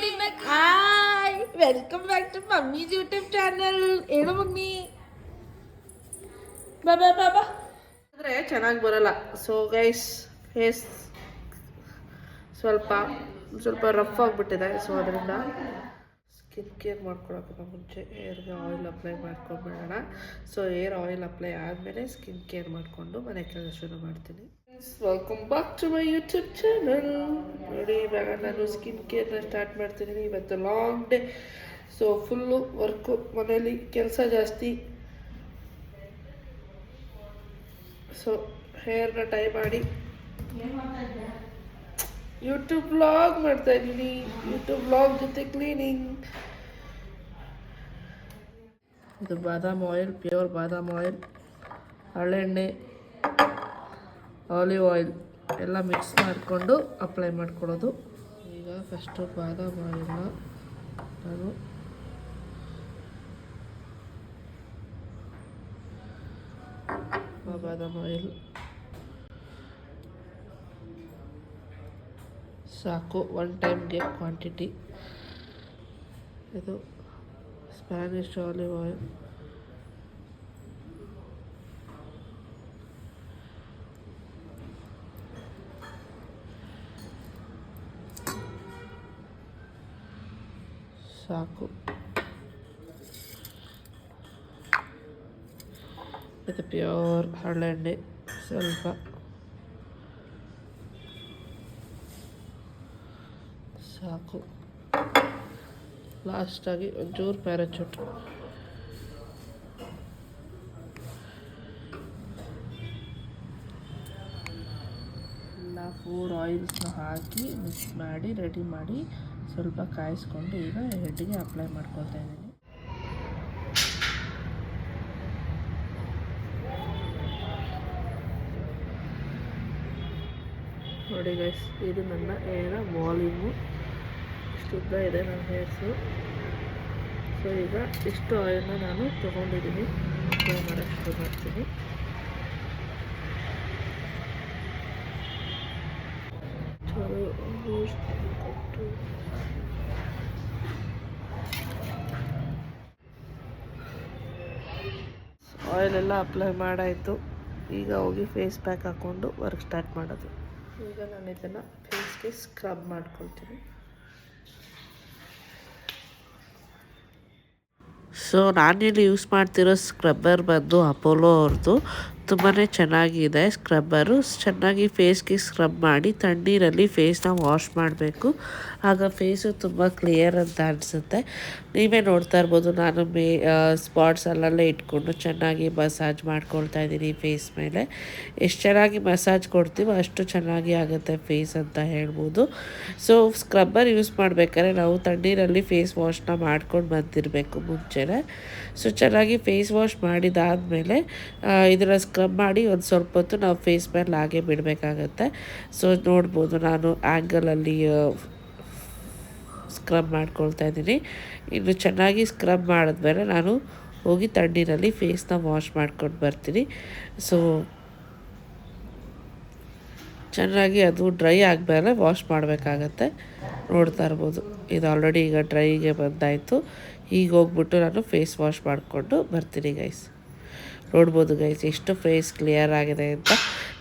Hi welcome back to mummy's YouTube channel ಹೇಳು mummy. ಬಾಬಾ ಬಾಬಾ ಅಂದರೆ ಚೆನ್ನಾಗಿ ಬರಲ್ಲ. ಸೊ ಗೈಸ್ ಫೇಸ್ ಸ್ವಲ್ಪ ಸ್ವಲ್ಪ ರಫ್ ಆಗಿಬಿಟ್ಟಿದೆ. ಸೊ ಅದರಿಂದ ಸ್ಕಿನ್ ಕೇರ್ ಮಾಡ್ಕೊಳಕ್ಕಿಂತ ಮುಂಚೆ ಏರ್ಗೆ ಆಯಿಲ್ ಅಪ್ಲೈ ಮಾಡ್ಕೊಂಡ್ಬಿಡೋಣ ಸೊ ಏರ್ ಆಯಿಲ್ ಅಪ್ಲೈ ಆದಮೇಲೆ ಸ್ಕಿನ್ ಕೇರ್ ಮಾಡಿಕೊಂಡು ಮನೆ ಕೆಲಸ ಶುರು ಮಾಡ್ತೀನಿ. Welcome back to my YouTube channel ನೋಡಿ ಇವಾಗ ನಾನು ಸ್ಕಿನ್ ಕೇರ್ನ ಸ್ಟಾರ್ಟ್ ಮಾಡ್ತಿದ್ದೀನಿ ಇವತ್ತು long day so full work ಮನೇಲಿ ಕೆಲಸ ಜಾಸ್ತಿ. ಸೊ ಹೇರ್ನ ಟೈ ಮಾಡಿ. ಯೂಟ್ಯೂಬ್ ಬ್ಲಾಗ್ ಮಾಡ್ತಾ ಇದ್ದೀನಿ. ಯೂಟ್ಯೂಬ್ ಬ್ಲಾಗ್ ಜೊತೆ ಕ್ಲೀನಿಂಗ್ ಇದು ಬಾದಾಮ್ ಆಯಿಲ್ ಪ್ಯೂರ್ ಬಾದಾಮ್ ಆಯಿಲ್ ಹರಳೆಣ್ಣೆ ಆಲಿವ್ ಆಯಿಲ್ ಎಲ್ಲ ಮಿಕ್ಸ್ ಮಾಡಿಕೊಂಡು ಅಪ್ಲೈ ಮಾಡ್ಕೊಳ್ಳೋದು. ಈಗ ಫಸ್ಟು ಬಾದಾಮ್ ಆಯಿಲ್ನ ನಾನು ಬಾದಾಮ್ ಆಯಿಲ್ ಸಾಕು. ಒನ್ ಟೈಮ್ಗೆ ಕ್ವಾಂಟಿಟಿ ಇದು ಸ್ಪ್ಯಾನಿಷ್ ಆಲಿವ್ ಆಯಿಲ್ ಸಾಕು. ಇದು ಪ್ಯೂರ್ ಹರಳೆಣ್ಣೆ, ಸ್ವಲ್ಪ. ಸಾಕು. ಲಾಸ್ಟಾಗಿ ಒಂಚೂರು ಪ್ಯಾರಾಚೂಟ್ ಎಲ್ಲ ಫೋರ್ ಆಯಿಲ್ಸ್ನ ಹಾಕಿ ಮಿಕ್ಸ್ ಮಾಡಿ ರೆಡಿ ಮಾಡಿ. ಸ್ವಲ್ಪ ಕಾಯಿಸ್ಕೊಂಡು ಈಗ ಹೆಡ್ಗೆ ಅಪ್ಲೈ ಮಾಡ್ಕೊಳ್ತಾ ಇದ್ದೀನಿ. ನೋಡಿ ಗೈಸ್ ಇದು ನನ್ನ ಏರ ವಾಲ್ಯೂಮು ಇಷ್ಟುದ್ದ ಇದೆ ನನ್ನ ಹೇರ್ಸು ಸೊ ಈಗ ಇಷ್ಟು ಆಯಿಲ್ನ ನಾನು ತೊಗೊಂಡಿದ್ದೀನಿ. ಅಪ್ಲೈ ಮಾಡೋಕ್ಕೆ ಶುರು ಮಾಡ್ತೀನಿ. ಚಲೋ almost ಎಲ್ಲ ಅಪ್ಲೈ ಮಾಡಾಯಿತು. ಈಗ ಹೋಗಿ ಫೇಸ್ ಪ್ಯಾಕ್ ಹಾಕ್ಕೊಂಡು ವರ್ಕ್ ಸ್ಟಾರ್ಟ್ ಮಾಡೋದು. ಈಗ ನಾನು ಇದನ್ನು ಫೇಸ್ಗೆ ಸ್ಕ್ರಬ್ ಮಾಡ್ಕೊಳ್ತೀನಿ. ಸೊ ನಾನಿಲ್ಲಿ ಯೂಸ್ ಮಾಡ್ತಿರೋ ಸ್ಕ್ರಬ್ಬರ್ ಬಂದು ಅಪೋಲೋ ಅವ್ರದ್ದು ತುಂಬಾ ಚೆನ್ನಾಗಿದೆ ಸ್ಕ್ರಬ್ಬರು ಚೆನ್ನಾಗಿ ಫೇಸ್ಗೆ ಸ್ಕ್ರಬ್ ಮಾಡಿ ತಣ್ಣೀರಲ್ಲಿ ಫೇಸ್ನ ವಾಶ್ ಮಾಡಬೇಕು. ಆಗ ಫೇಸು ತುಂಬ ಕ್ಲಿಯರ್ ಅಂತ ಅನಿಸುತ್ತೆ. ನೀವೇ ನೋಡ್ತಾ ಇರ್ಬೋದು, ನಾನು ಮೇ ಸ್ಪಾಟ್ಸ್ ಅಲ್ಲೆಲ್ಲ ಇಟ್ಕೊಂಡು ಚೆನ್ನಾಗಿ ಮಸಾಜ್ ಮಾಡ್ಕೊಳ್ತಾ ಇದ್ದೀನಿ ಫೇಸ್ ಮೇಲೆ. ಎಷ್ಟು ಚೆನ್ನಾಗಿ ಮಸಾಜ್ ಕೊಡ್ತೀವೋ ಅಷ್ಟು ಚೆನ್ನಾಗಿ ಆಗುತ್ತೆ ಫೇಸ್ ಅಂತ ಹೇಳ್ಬೋದು. ಸೊ ಸ್ಕ್ರಬ್ಬರ್ ಯೂಸ್ ಮಾಡಬೇಕಾದ್ರೆ ನಾವು ತಣ್ಣೀರಲ್ಲಿ ಫೇಸ್ ವಾಶ್ನ ಮಾಡ್ಕೊಂಡು ಬಂದಿರಬೇಕು ಮುಂಚೆನೇ. ಸೊ ಚೆನ್ನಾಗಿ ಫೇಸ್ ವಾಶ್ ಮಾಡಿದಾದಮೇಲೆ ಇದರ ಸ್ಕ್ರಬ್ ಮಾಡಿ ಒಂದು ಸ್ವಲ್ಪ ಹೊತ್ತು ನಾವು ಫೇಸ್ ಮೇಲೆ ಹಾಗೆ ಬಿಡಬೇಕಾಗತ್ತೆ. ಸೊ ನೋಡ್ಬೋದು ನಾನು ಆ್ಯಂಗಲಲ್ಲಿ ಸ್ಕ್ರಬ್ ಮಾಡ್ಕೊಳ್ತಾ ಇದ್ದೀನಿ. ಇನ್ನು ಚೆನ್ನಾಗಿ ಸ್ಕ್ರಬ್ ಮಾಡಿದ್ಮೇಲೆ ನಾನು ಹೋಗಿ ತಣ್ಣೀರಲ್ಲಿ ಫೇಸ್ನ ವಾಶ್ ಮಾಡ್ಕೊಂಡು ಬರ್ತೀನಿ. ಸೊ ಚೆನ್ನಾಗಿ ಅದು ಡ್ರೈ ಆದಮೇಲೆ ವಾಶ್ ಮಾಡಬೇಕಾಗತ್ತೆ. ನೋಡ್ತಾ ಇರ್ಬೋದು. ಇದು ಆಲ್ರೆಡಿ ಈಗ ಡ್ರೈಗೆ ಬಂದಾಯಿತು. ಈಗ ಹೋಗ್ಬಿಟ್ಟು ನಾನು ಫೇಸ್ ವಾಶ್ ಮಾಡಿಕೊಂಡು ಬರ್ತೀನಿ ಗೈಸ್ ನೋಡ್ಬೋದು ಗೈಸ್ ಎಷ್ಟು ಫೇಸ್ ಕ್ಲಿಯರ್ ಆಗಿದೆ ಅಂತ.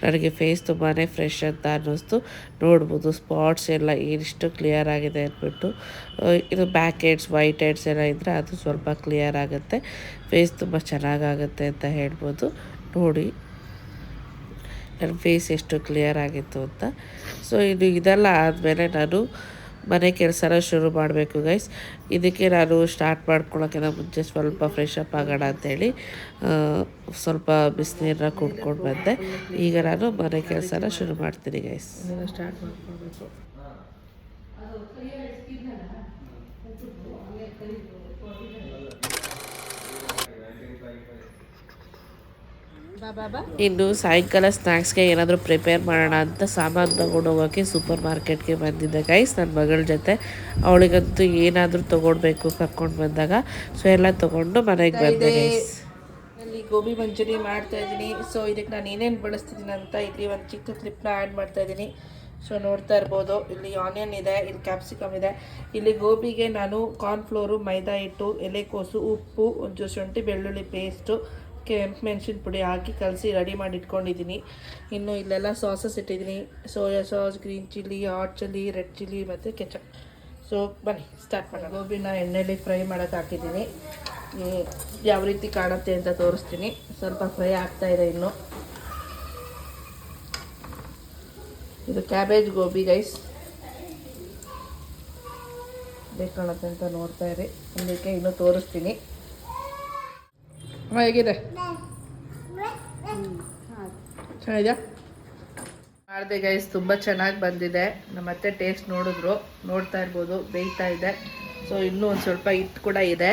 ನನಗೆ ಫೇಸ್ ತುಂಬಾ ಫ್ರೆಶ್ ಅಂತ ಅನ್ನಿಸ್ತು. ನೋಡ್ಬೋದು ಸ್ಪಾಟ್ಸ್ ಎಲ್ಲ ಎಷ್ಟು ಕ್ಲಿಯರ್ ಆಗಿದೆ ಅಂದ್ಬಿಟ್ಟು. ಇದು ಬ್ಯಾಕ್ ಹೆಡ್ಸ್ ವೈಟ್ ಹೆಡ್ಸ್ ಎಲ್ಲ ಇದ್ದರೆ ಅದು ಸ್ವಲ್ಪ ಕ್ಲಿಯರ್ ಆಗುತ್ತೆ. ಫೇಸ್ ತುಂಬ ಚೆನ್ನಾಗಾಗುತ್ತೆ ಅಂತ ಹೇಳ್ಬೋದು. ನೋಡಿ. ನನ್ನ ಫೇಸ್ ಎಷ್ಟು ಕ್ಲಿಯರ್ ಆಗಿತ್ತು ಅಂತ. ಸೊ ಇದು ಇದೆಲ್ಲ ಆದಮೇಲೆ ನಾನು ಮನೆ ಕೆಲಸನ ಶುರು ಮಾಡಬೇಕು ಗೈಸ್ ಇದಕ್ಕೆ ನಾನು ಸ್ಟಾರ್ಟ್ ಮಾಡ್ಕೊಳ್ಳೋಕ್ಕಿಂತ ಮುಂಚೆ ಸ್ವಲ್ಪ ಫ್ರೆಶ್ ಅಪ್ ಆಗೋಣ ಅಂತೇಳಿ ಸ್ವಲ್ಪ ಬಿಸಿನೀರನ್ನ ಕುಡ್ಕೊಂಡು ಬಂದೆ. ಈಗ ನಾನು ಮನೆ ಕೆಲಸನ ಶುರು ಮಾಡ್ತೀನಿ ಗೈಸ್ ಸ್ಟಾರ್ಟ್ ಮಾಡ್ಕೊಳ್ಬೇಕು ಇನ್ನು ಸಾಯಂಕಾಲ ಸ್ನ್ಯಾಕ್ಸ್ಗೆ ಏನಾದರೂ ಪ್ರಿಪೇರ್ ಮಾಡೋಣ ಅಂತ ಸಾಮಾನು ತೊಗೊಂಡು ಹೋಗೋಕ್ಕೆ ಸೂಪರ್ ಮಾರ್ಕೆಟ್ಗೆ ಬಂದಿದ್ದೆ ಗೈಸ್ ನನ್ನ ಮಗಳ ಜೊತೆ. ಅವಳಿಗಂತೂ ಏನಾದರೂ ತೊಗೊಳ್ಬೇಕು ಕರ್ಕೊಂಡು ಬಂದಾಗ. ಸೊ ಎಲ್ಲ ತೊಗೊಂಡು ಮನೆಗೆ ಬಂದೆ ಗೈಸ್ ಅಲ್ಲಿ ಗೋಬಿ ಮಂಚೂರಿ ಮಾಡ್ತಾ ಇದ್ದೀನಿ. ಸೊ ಇದಕ್ಕೆ ನಾನು ಏನೇನು ಬಳಸ್ತಿದ್ದೀನಿ ಅಂತ ಇಲ್ಲಿ ಒಂದು ಚಿಕ್ಕ ಕ್ಲಿಪ್ನ ಆ್ಯಡ್ ಮಾಡ್ತಾ ಇದ್ದೀನಿ. ಸೊ ನೋಡ್ತಾ ಇರ್ಬೋದು. ಇಲ್ಲಿ ಆನಿಯನ್ ಇದೆ ಇಲ್ಲಿ ಕ್ಯಾಪ್ಸಿಕಮ್ ಇದೆ. ಇಲ್ಲಿ ಗೋಬಿಗೆ ನಾನು ಕಾರ್ನ್ಫ್ಲೋರು ಮೈದಾ ಹಿಟ್ಟು ಎಲೆಕೋಸು ಉಪ್ಪು ಒಂಚೂರು ಶುಂಠಿ ಬೆಳ್ಳುಳ್ಳಿ ಪೇಸ್ಟು ಕೆಂಪು ಮೆಣಸಿನ ಪುಡಿ ಹಾಕಿ ಕಲಸಿ ರೆಡಿ ಮಾಡಿ ಇಟ್ಕೊಂಡಿದ್ದೀನಿ. ಇನ್ನು ಇಲ್ಲೆಲ್ಲ ಸಾಸಸ್ ಇಟ್ಟಿದ್ದೀನಿ. Soya sauce, green chilli, hot chilli, red chilli ಮತ್ತು ಕೆಚಪ್. ಸೊ ಬನ್ನಿ ಸ್ಟಾರ್ಟ್ ಮಾಡೋಣ. ಗೋಬಿನ ಎಣ್ಣೆಯಲ್ಲಿ ಫ್ರೈ ಮಾಡೋಕೆ ಹಾಕಿದ್ದೀನಿ. ಯಾವ ರೀತಿ ಕಾಣುತ್ತೆ ಅಂತ ತೋರಿಸ್ತೀನಿ. ಸ್ವಲ್ಪ ಫ್ರೈ ಆಗ್ತಾ ಇದೆ ಇನ್ನು. ಇದು ಕ್ಯಾಬೇಜ್ ಗೋಬಿ ಗೈಸ್ ಬೇಕಾಣತ್ತೆ ಅಂತ ನೋಡ್ತಾ ಇರಿ. ಇದಕ್ಕೆ ಇನ್ನೂ ತೋರಿಸ್ತೀನಿ. ಹೇಗಿದೆ ಚೆನ್ನಾಗಿದೆಯಾ ಮಾಡಿದೆ ಗೈಸ್ ತುಂಬ ಚೆನ್ನಾಗಿ ಬಂದಿದೆ. ನಮ್ಮ ಅತ್ತೆ ಟೇಸ್ಟ್ ನೋಡಿದ್ರು, ನೋಡ್ತಾ ಇರ್ಬೋದು, ಬೇಯ್ತಾ ಇದೆ. ಸೊ ಇನ್ನೂ ಒಂದು ಸ್ವಲ್ಪ ಹಿಟ್ಟು ಕೂಡ ಇದೆ.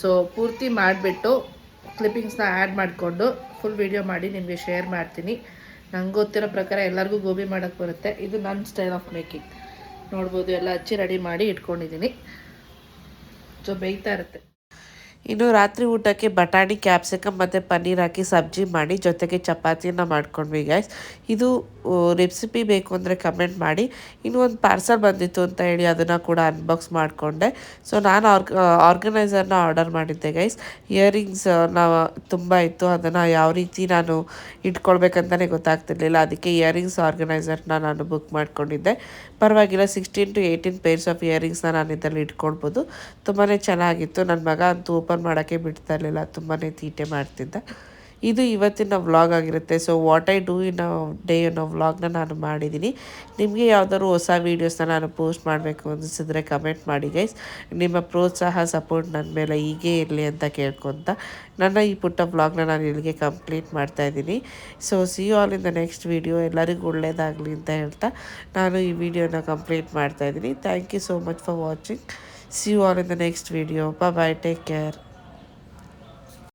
ಸೊ ಪೂರ್ತಿ ಮಾಡಿಬಿಟ್ಟು ಕ್ಲಿಪ್ಪಿಂಗ್ಸ್ನ ಆ್ಯಡ್ ಮಾಡಿಕೊಂಡು ಫುಲ್ ವಿಡಿಯೋ ಮಾಡಿ ನಿಮಗೆ ಶೇರ್ ಮಾಡ್ತೀನಿ. ನಂಗೆ ಗೊತ್ತಿರೋ ಪ್ರಕಾರ ಎಲ್ಲರಿಗೂ ಗೋಬಿ ಮಾಡೋಕ್ಕೆ ಬರುತ್ತೆ. ಇದು ನನ್ನ ಸ್ಟೈಲ್ ಆಫ್ ಮೇಕಿಂಗ್ ನೋಡ್ಬೋದು, ಎಲ್ಲ ಹಚ್ಚಿ ರೆಡಿ ಮಾಡಿ ಇಟ್ಕೊಂಡಿದ್ದೀನಿ ಸೊ ಬೇಯ್ತಾ ಇರುತ್ತೆ. ಇನ್ನು ರಾತ್ರಿ ಊಟಕ್ಕೆ ಬಟಾಣಿ, ಕ್ಯಾಪ್ಸಿಕಮ್ ಮತ್ತು ಪನ್ನೀರ್ ಹಾಕಿ ಸಬ್ಜಿ ಮಾಡಿ ಜೊತೆಗೆ ಚಪಾತಿನ ಮಾಡ್ಕೊಂಡ್ವಿ ಗೈಸ್ ಇದು ರೆಸಿಪಿ ಬೇಕು ಅಂದರೆ ಕಮೆಂಟ್ ಮಾಡಿ. ಇನ್ನು ಒಂದು ಪಾರ್ಸಲ್ ಬಂದಿತ್ತು ಅಂತ ಹೇಳಿ ಅದನ್ನು ಕೂಡ ಅನ್ಬಾಕ್ಸ್ ಮಾಡಿಕೊಂಡೆ. ಸೊ ನಾನು ಆರ್ಗ ಆರ್ಗನೈಸರ್ನ ಆರ್ಡರ್ ಮಾಡಿದ್ದೆ ಗೈಸ್ ಇಯರಿಂಗ್ಸ್ ನಾವು ತುಂಬ ಇತ್ತು. ಅದನ್ನು ಯಾವ ರೀತಿ ನಾನು ಇಟ್ಕೊಳ್ಬೇಕಂತಲೇ ಗೊತ್ತಾಗ್ತಿರ್ಲಿಲ್ಲ. ಅದಕ್ಕೆ ಇಯರಿಂಗ್ಸ್ ಆರ್ಗನೈಸರ್ನ ನಾನು ಬುಕ್ ಮಾಡಿಕೊಂಡಿದ್ದೆ. ಪರವಾಗಿಲ್ಲ sixteen to eighteen pairs of ಇಯರಿಂಗ್ಸ್ನ ನಾನು ಇದರಲ್ಲಿ ಇಟ್ಕೊಳ್ಬೋದು. ತುಂಬಾ ಚೆನ್ನಾಗಿತ್ತು. ನನ್ನ ಮಗ ಅಂತೂ ಓಪನ್ ಮಾಡೋಕ್ಕೆ ಬಿಡ್ತಾ ಇರಲಿಲ್ಲ ತುಂಬಾ ತೀಟೆ ಮಾಡ್ತಿದ್ದ. ಇದು ಇವತ್ತಿನ ವ್ಲಾಗ್ ಆಗಿರುತ್ತೆ. So what I do in day ಅನ್ನೋ ವ್ಲಾಗ್ನ ನಾನು ಮಾಡಿದ್ದೀನಿ. ನಿಮಗೆ ಯಾವ್ದಾದ್ರು ಹೊಸ ವೀಡಿಯೋಸ್ನ ನಾನು ಪೋಸ್ಟ್ ಮಾಡಬೇಕು ಅನಿಸಿದ್ರೆ ಕಮೆಂಟ್ ಮಾಡಿ ಗೈಸ್ ನಿಮ್ಮ ಪ್ರೋತ್ಸಾಹ ಸಪೋರ್ಟ್ ನನ್ನ ಮೇಲೆ ಹೀಗೆ ಇರಲಿ ಅಂತ ಕೇಳ್ಕೊತ ನನ್ನ ಈ ಪುಟ್ಟ ವ್ಲಾಗ್ನ ನಾನು ಇಲ್ಲಿಗೆ ಕಂಪ್ಲೀಟ್ ಮಾಡ್ತಾ ಇದ್ದೀನಿ. So see you all in the next video ಎಲ್ಲರಿಗೂ ಒಳ್ಳೆಯದಾಗಲಿ ಅಂತ ಹೇಳ್ತಾ ನಾನು ಈ ವಿಡಿಯೋನ ಕಂಪ್ಲೀಟ್ ಮಾಡ್ತಾ ಇದ್ದೀನಿ. Thank you so much for watching See you all in the next video. Bye bye. Take care.